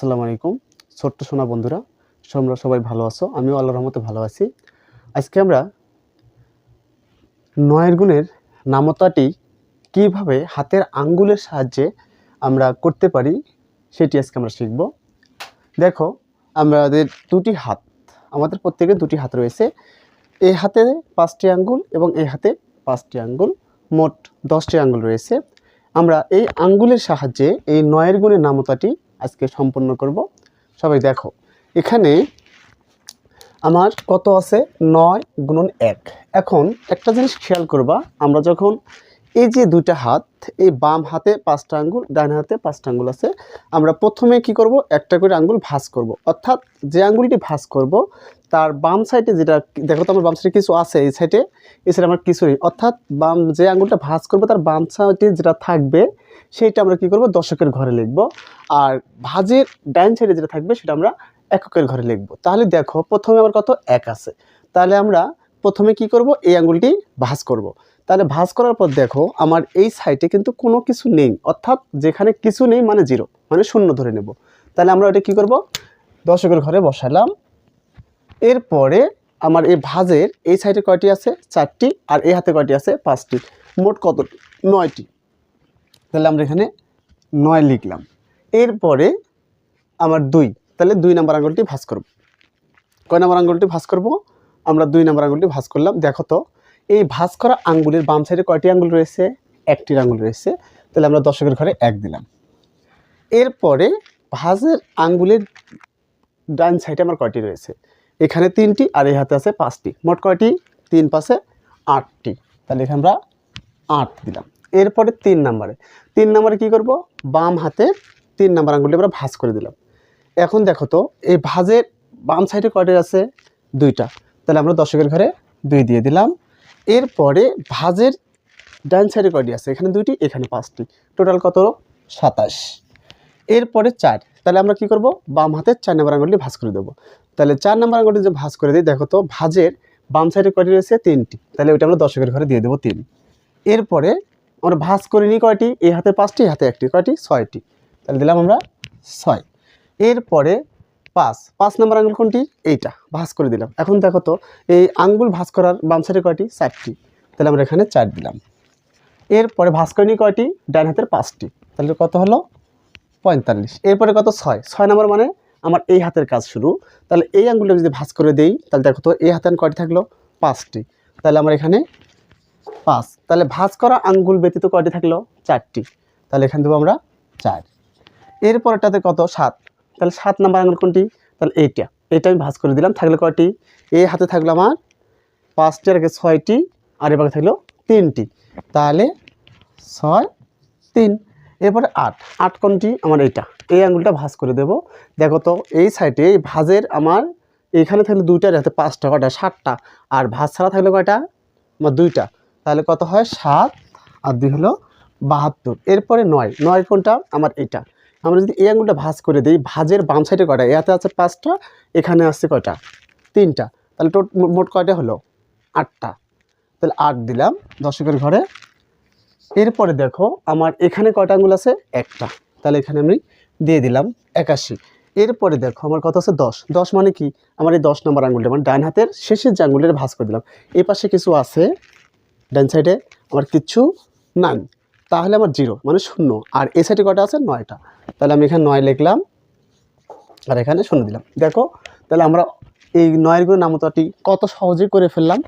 আসসালামু আলাইকুম। ছোট্ট সোনা বন্ধুরা, তোমরা সবাই ভালো আছো? আমিও আল্লাহর রহমতে ভালো আছি। আজকে আমরা নয়ের গুণের নামতাটি কীভাবে হাতের আঙ্গুলের সাহায্যে আমরা করতে পারি, সেটি আজকে আমরা শিখব। দেখো, আমাদের দুটি হাত, আমাদের প্রত্যেকের দুটি হাত রয়েছে। এই হাতে পাঁচটি আঙ্গুল এবং এই হাতে পাঁচটি আঙ্গুল, মোট দশটি আঙ্গুল রয়েছে। আমরা এই আঙ্গুলের সাহায্যে এই নয়ের গুণের নামতাটি আজকে সম্পূর্ণ করব। সবাই দেখো, এখানে আমার কত আছে? নয় গুণন এক। এখন একটা জিনিস খেয়াল করবা, আমরা যখন এই যে দুইটা হাত, এই বাম হাতে পাঁচটা আঙ্গুল, ডান হাতে পাঁচটা আঙ্গুল আছে, আমরা প্রথমে কি করব? একটা করে আঙ্গুল ভাঁজ করব। অর্থাৎ যে আঙ্গুলটি ভাঁজ করব, তার বাম সাইডে যেটা, দেখো তো আমার বাম সাইডে কিছু আছে, এই সাইডে এই সাইডে আমার কিছু নেই। অর্থাৎ বাম যে আঙ্গুলটা ভাঁজ করব, তার বাম সাইডে যেটা থাকবে, সেইটা আমরা কি করব? দশকের ঘরে লিখব। আর ভাজের ডাইন সাইডে যেটা থাকবে, সেটা আমরা এককের ঘরে লিখব। তাহলে দেখো, প্রথমে আমার কত? এক আছে। তাহলে আমরা প্রথমে কি করব? এই আঙ্গুলটি ভাঁজ করব। তাহলে ভাঁজ করার পর দেখো, আমার এই সাইটে কিন্তু কোনো কিছু নেই। অর্থাৎ যেখানে কিছু নেই মানে জিরো মানে শূন্য ধরে নেব। তাহলে আমরা এটা কি করব? দশকের ঘরে বসালাম। এরপরে আমার এই ভাজের এই সাইডে কয়টি আছে? চারটি, আর এই হাতে কয়টি আছে? পাঁচটি। মোট কত নয়টি। তাহলে আমরা এখানে নয় লিখলাম। এরপরে আমার দুই। তাহলে দুই নম্বর আঙুলটি ভাঁজ করব। কয় নম্বর আঙুলটি ভাঁজ করব? আমরা দুই নম্বর আঙুলটি ভাঁজ করলাম। দেখো তো এই ভাঁজ করা আঙ্গুলের বাম সাইডে কয়টি আঙ্গুল রয়েছে? একটির আঙ্গুল রয়েছে। তাহলে আমরা দশকের ঘরে এক দিলাম। এরপরে ভাঁজের আঙ্গুলের ডান সাইডে আমার কয়টি রয়েছে? এখানে তিনটি আর এই হাতে আছে পাঁচটি। মোট কয়টি? তিন পাশে আটটি। তাহলে এখানে আমরা আট দিলাম। এরপরে তিন নম্বরে। তিন নম্বরে কি করব? বাম হাতে তিন নম্বর আঙ্গুলটি আমরা ভাঁজ করে দিলাম। এখন দেখো তো, এই ভাঁজের বাম সাইডে কয়টি আছে? দুইটা। তাহলে আমরা দশকের ঘরে দুই দিয়ে দিলাম। এরপরে ভাজের ডান সাইডে কয়টি আছে? এখানে দুইটি, এখানে পাঁচটি। টোটাল কত সাতাশ। এরপরে চার। তাহলে আমরা কি করব? বাম হাতের চার নম্বর আঙুলটি ভাজ করে দেবো। তাহলে চার নম্বর আঙুলটি যে ভাজ করে দিই, দেখো তো, ভাজের বাম সাইডে কয়টি রয়েছে? তিনটি। তাহলে ওইটা আমরা দশকের ঘরে দিয়ে দেবো তিন। এরপরে আমরা ভাজ করে নিই কয়টি? এই হাতে পাঁচটি হাতে একটি। কয়টি? ছয়টি। তাহলে দিলাম আমরা ছয়। এরপরে পাঁচ। পাঁচ নম্বর আঙুল কোনটি? এইটা। ভাঁজ করে দিলাম। এখন দেখো তো, এই আঙ্গুল ভাঁজ করার বাম সাইডে কয়টি? চারটি। তাহলে আমরা এখানে চার দিলাম। এরপরে ভাঁজ করে নিই কয়টি? ডান হাতের পাঁচটি। তাহলে কত হলো? পঁয়তাল্লিশ। এরপরে কত? ছয়। ছয় নম্বর মানে আমার এই হাতের কাজ শুরু। তাহলে এই আঙ্গুলটা যদি ভাঁজ করে দেই, তাহলে দেখো তো, এই হাতে কয়টি থাকল? পাঁচটি। তাহলে আমার এখানে পাঁচ। তাহলে ভাঁজ করা আঙ্গুল ব্যতীত কয়টি থাকল? চারটি। তাহলে এখানে দেবো আমরা চার। এরপরটাতে কত? সাত। তাহলে সাত নাম্বার আঙুল কোনটি? তাহলে এইটা। এটা আমি ভাঁজ করে দিলাম। থাকলে কয়টি? এই হাতে থাকল আমার পাঁচটি, আর ছয়টি, আর এবার থাকল তিনটি। তাহলে ছয়, তিন। এরপরে আট। আট কোনটি? আমার এইটা। এই আঙুলটা ভাঁজ করে দেব। দেখো তো, এই সাইডে এই ভাজের আমার এখানে থাকলে দুইটা হাতে পাঁচটা, কয়টা? সাতটা। আর ভাজ ছাড়া থাকলে কয়টা? আমার দুইটা। তাহলে কত হয়? সাত। আর দুই হলো বাহাত্তর। এরপরে নয়। নয় কোনটা? আমার এটা আমরা যদি এই আঙুলটা ভাঁজ করে দিই, ভাঁজের বাম সাইডে কয়টা? এতে আছে পাঁচটা, এখানে আছে কয়টা? তিনটা। তাহলে টোট মোট কয়টা হলো? আটটা। তাহলে আট দিলাম দশকের ঘরে। এরপরে দেখো, আমার এখানে কয়টা আঙুল আছে? একটা। তাহলে এখানে আমি দিয়ে দিলাম একাশি। এরপরে দেখো, আমার কত আছে? দশ। দশ মানে কি? আমার এই দশ নম্বর আঙুলটা মানে ডান হাতের শেষের যে আঙুলটা ভাঁজ করে দিলাম। এই পাশে কিছু আছে, ডান সাইডে আমার কিচ্ছু নাই। তাহলে আমার জিরো মানে শূন্য। আর এ সাইডে কটা আছে? নয়টা। তাহলে আমি এখানে নয় লিখলাম, আর এখানে শূন্য দিলাম। দেখো, তাহলে আমরা এই নয়ের গুণ নামতাটি কত সহজে করে ফেললাম?